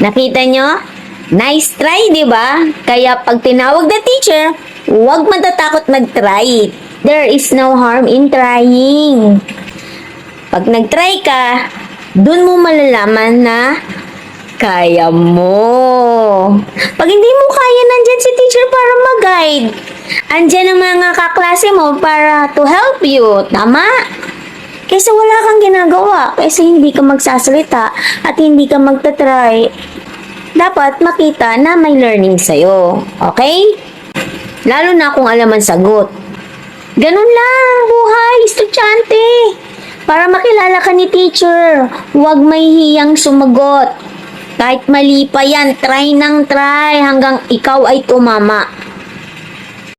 Nakita nyo? Nice try, di ba? Kaya pag tinawag na teacher, huwag matatakot mag-try. There is no harm in trying. Pag nag-try ka, dun mo malalaman na kaya mo. Pag hindi mo kaya, nandyan si teacher para mag-guide. Andyan ang mga kaklase mo para to help you. Tama? Kaysa wala kang ginagawa, kaysa hindi ka magsasalita at hindi ka magta-try, dapat makita na may learning sa'yo. Okay? Lalo na kung alam ang sagot. Ganun lang, buhay, estudyante. Para makilala ka ni teacher, huwag may hiyang sumagot. Kahit mali pa yan, try nang try hanggang ikaw ay tumama.